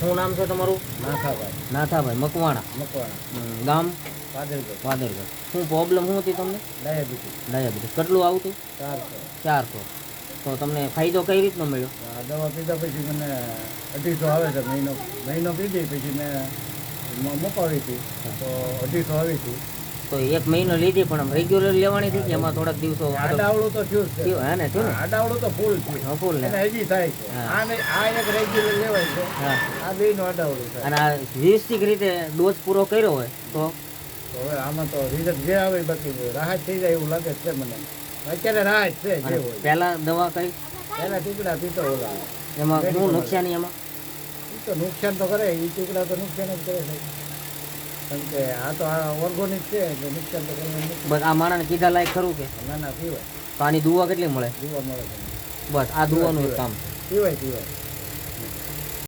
શું નામ છે તમારું? નાથાભાઈ. નાથાભાઈ મકવાણા. મકવાણા. ગામ? પાદરગઢ વાદળગઢ. શું પ્રોબ્લેમ શું હતી તમને? ડાયાબિટીસ. ડાયાબિટીસ. કેટલું આવતું? ચારસો. ચારસો. તો તમને ફાયદો કઈ રીતનો મળ્યો? દવા પીધા પછી મને અઢીસો આવે છે મહિનો. મહિનો પીધી પછી મેં મ- મુકાવી હતી. તો અઢીસો આવી હતી. તો એક મહિનો લીધી પણ રેગ્યુલર લેવાની હતી કે એમાં થોડાક દિવસો આડાવડું તો થયું થયું, હે ને થયું આડાવડું તો ફૂલ છે. ફૂલ ને. હજી થાય છે. હા. આ ને- આ એક રેગ્યુલર લેવાય છે. હા. આ બે નો આડાવડું થાય. અને આ વ્યવસ્થિત રીતે ડોઝ પૂરો કર્યો હોય તો? હવે આમાં તો રિઝલ્ટ જે આવે બાકી રાહત થઈ જાય એવું લાગે છે મને. અત્યારે રાહત છે જે હોય. પહેલા દવા કઈ? પહેલા ટુકડા પીતો ઓલા. એમાં શું. નુકસાની એમાં? તો નુકસાન તો કરે એ ટીકડા તો નુકસાન જ કરે છે કેમ કે આ તો આ ઓર્ગોનિક છે એટલે નુકસાન તો કરવાનું બસ આ માણસને કીધા લાયક ખરું કે? ના ના પીવાય. તો આની દુવા કેટલી મળે? પીવા મળે બસ આ દુવાનું કામ. પીવાય પીવાય.